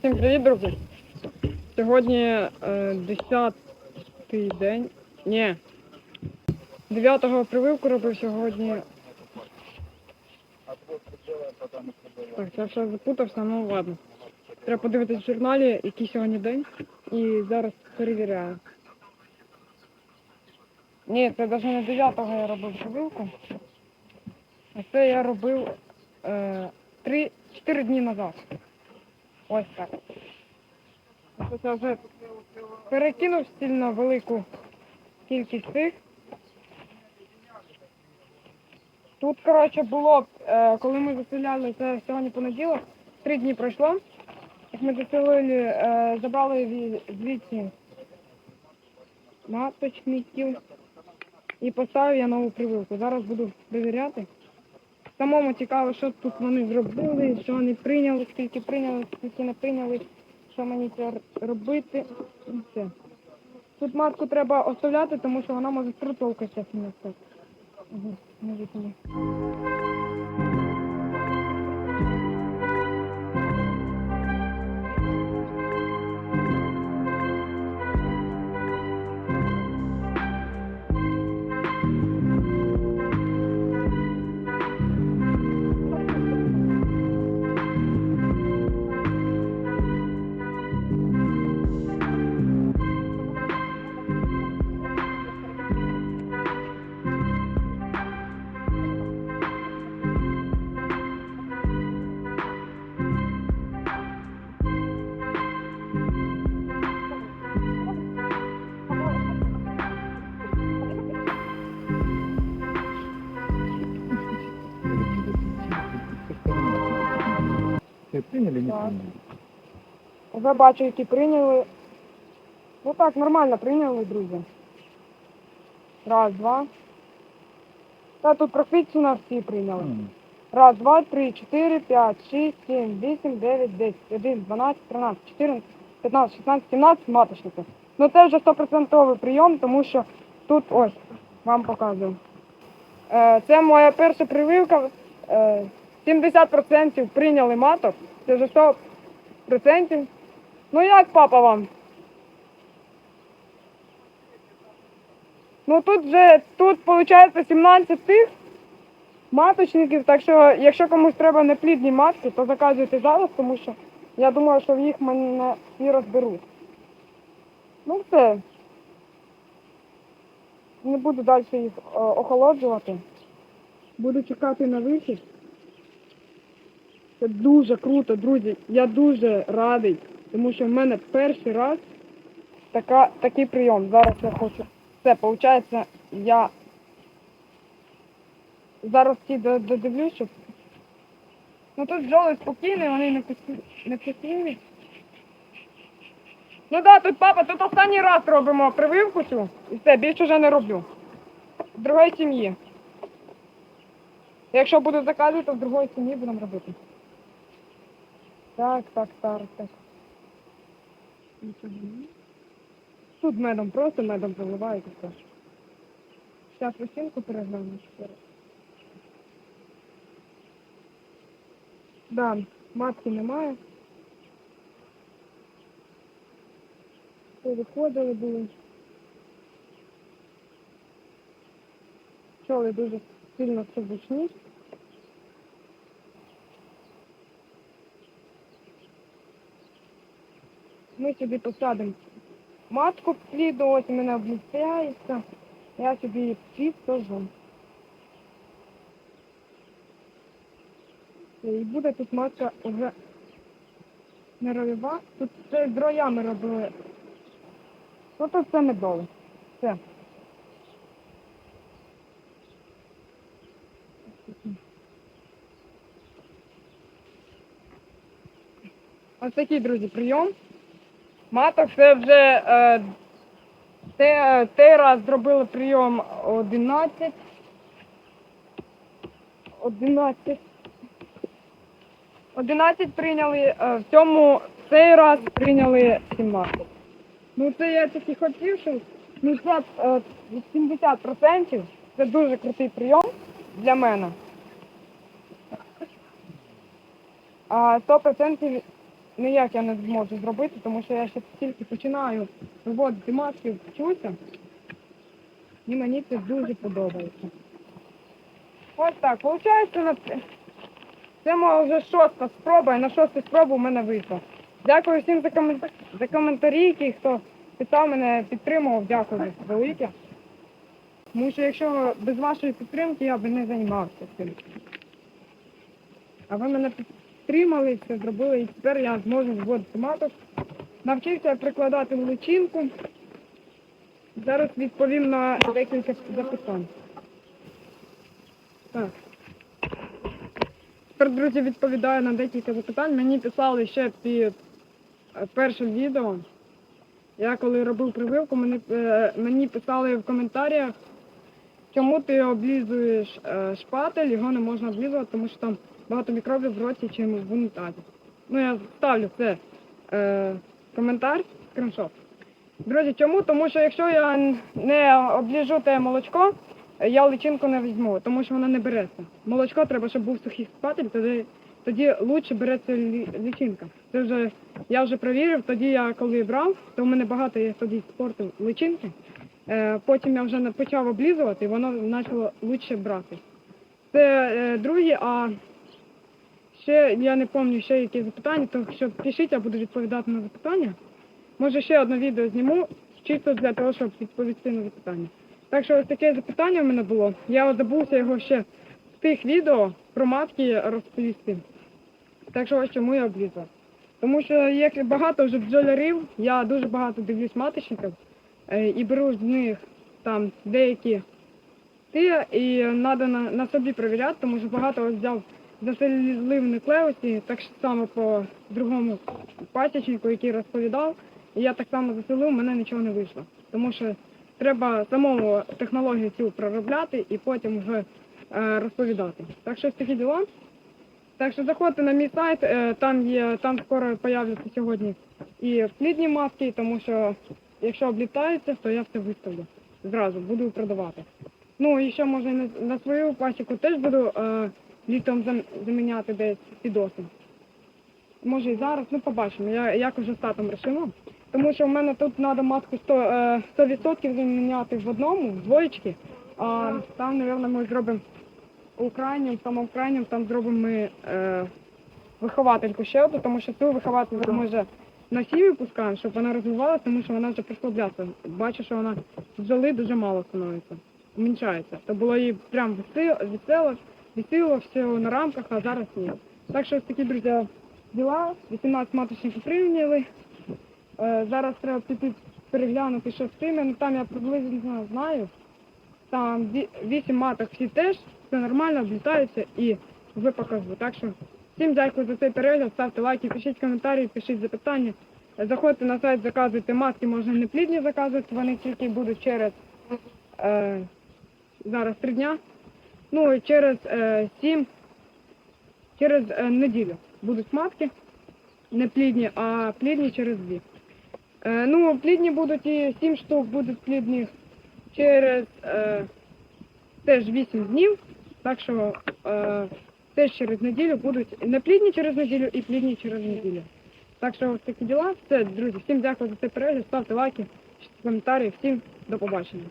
Всім привіт, друзі! Сьогодні е, 10-й день. Ні. 9-го прививку робив сьогодні. Так, я все запутався, ну ладно. Треба подивитись в журналі, який сьогодні день. І зараз перевіряю. Ні, це навіть не 9-го я робив прививку. А це я робив е, 3, 4 дні назад. Ось так. Тобто Це вже перекинув сильно велику кількість цих. Тут, коротше, було, е, коли ми заселяли, це сьогодні понеділок, три дні пройшло. Як ми заселили, забрали ві- звідси маточників і поставив я нову прививку. Зараз буду перевіряти. Самому цікаво, що тут вони зробили, що вони прийняли, скільки прийняли, скільки не прийняли, що мені це робити. І все. Тут маску треба оставляти, тому що вона може не так. Угу, не витягну. Ты приняли, не Так. приняли? Вже бачу, які прийняли. Ну так, нормально прийняли, друзі. Раз, два. Та тут професійно всі прийняли. М, Раз, два, три, чотири, п'ять, шість, сім, вісім, дев'ять, десять, один, дванадцять, тринадцять, чотирнадцять, п'ятнадцять, шістнадцять, сімнадцять маточників. Ну це вже стопроцентовий прийом, тому що тут ось вам показую. Е, це моя перша прививка. Е, 70% прийняли маток. Це вже 100%. Ну як папа вам? Ну тут вже тут виходить 17 тих маточників, так що якщо комусь треба неплідні матки, то заказуйте зараз, тому що я думаю, що їх мене всі розберуть. Ну все. Не буду далі їх е, охолоджувати. Буду чекати на вихід. Це дуже круто, друзі. Я дуже радий, тому що в мене перший раз така, такий прийом. Зараз я хочу. Все, виходить, я зараз ті до- додивлюсь, щоб. Ну тут бджоли спокійні, вони не пусті- не пустіві. Ну так, да, тут папа, тут останній раз робимо прививку цю. І все, більше вже не роблю. В другої сім'ї. Якщо буду заказувати, то в другої сім'ї будемо робити. Так, так, так, так. Тут медом, просто медом заливають і все. Зараз росінку перегляну ще раз. Да, матки немає. Виходили були. Пчоли дуже сильно собачні. Ми сюди посадимо матку пліду, ось мене обліпляється. Я собі плід сажу. І буде тут матка вже не рольова. Тут це з роями робили. Ну тут все медове. Все. Ось такий, друзі, прийом. Маток це вже е, те, те раз зробили прийом 11. 11. 11 прийняли, е, в цьому цей раз прийняли 17. Ну це я таки хотів, що ну це е, 70% це дуже крутий прийом для мене. А 100% ніяк я не зможу зробити, тому що я ще тільки починаю виводити маски, вчуся. І мені це дуже подобається. Ось так, виходить, на... це моя вже шоста спроба, і на шосту спробу в мене вийшло. Дякую всім за, коментарі, за коментарі, які хто писав мене, підтримував, дякую велике. Тому що якщо без вашої підтримки я би не займався цим. А ви мене підтримали, це зробили, і тепер я зможу вводити маток. Навчився прикладати личинку. Зараз відповім на декілька запитань. Так. Тепер, друзі, відповідаю на декілька запитань. Мені писали ще під е, першим відео. Я коли робив прививку, мені, е, мені писали в коментарях, чому ти облізуєш е, шпатель, його не можна облізувати, тому що там багато мікробів в роті чи в унітазі. Ну, я ставлю це е, коментар, скріншот. Друзі, чому? Тому що якщо я не обліжу те молочко, я личинку не візьму, тому що воно не береться. Молочко треба, щоб був сухий спатель, тоді, тоді лучше береться личинка. Це вже я вже перевірив, тоді я коли брав, то в мене багато є тоді спорту личинки. Е, потім я вже почав облізувати, і воно почало лучше брати. Це е, друге, а ще я не пам'ятаю ще які запитання, то що пишіть, я буду відповідати на запитання. Може ще одне відео зніму, чисто для того, щоб відповісти на запитання. Так що ось таке запитання в мене було. Я забувся його ще в тих відео про матки розповісти. Так що ось чому я облізав. Тому що як багато вже бджолярів, я дуже багато дивлюсь маточників е, і беру з них там деякі ти і треба на, на собі перевіряти, тому що багато ось взяв заселив нуклеусі, так само по другому пасічнику, який розповідав. І я так само заселив, мене нічого не вийшло. Тому що треба самому технологію цю проробляти і потім вже е, розповідати. Так що такі діла. Так що заходьте на мій сайт, е, там є, там скоро появляться сьогодні і плідні маски, тому що якщо облітаються, то я все виставлю. Зразу буду продавати. Ну і ще може на свою пасіку теж буду е, літом зам- заміняти десь підоси. Може і зараз, ну побачимо. Я як уже з татом рішимо. Тому що в мене тут треба матку 100%, е, 100% заміняти в одному, в двоєчки. А там, мабуть, ми зробимо у крайньому, самому крайньому, там зробимо ми е, виховательку ще одну, тому що цю виховательку ми вже на сім'ю пускаємо, щоб вона розвивалася, тому що вона вже прислабляться. Бачу, що вона бджоли дуже мало становиться, уменьшається. То було їй прям весело, весело, все на рамках, а зараз ні. Так що ось такі, друзі, діла. 18 маточників прийняли. Е, зараз треба піти переглянути, що з тими. Ну там я приблизно знаю. Там 8 маток всі теж, все нормально, облітаються і вже покажу. Так що всім дякую за цей перегляд, ставте лайки, пишіть коментарі, пишіть запитання. Заходьте на сайт, заказуйте маски, можна не плідні заказувати, вони тільки будуть через е, зараз три дня. Ну і через е, 7, через е, неділю будуть матки. Не плідні, а плідні через дві. Е, ну, плідні будуть і 7 штук будуть плідні через е, теж 8 днів. Так що е, теж через неділю будуть не плідні через неділю і плідні через неділю. Так що ось такі діла. Все, друзі, всім дякую за цей перегляд, ставте лайки, коментарі, всім до побачення.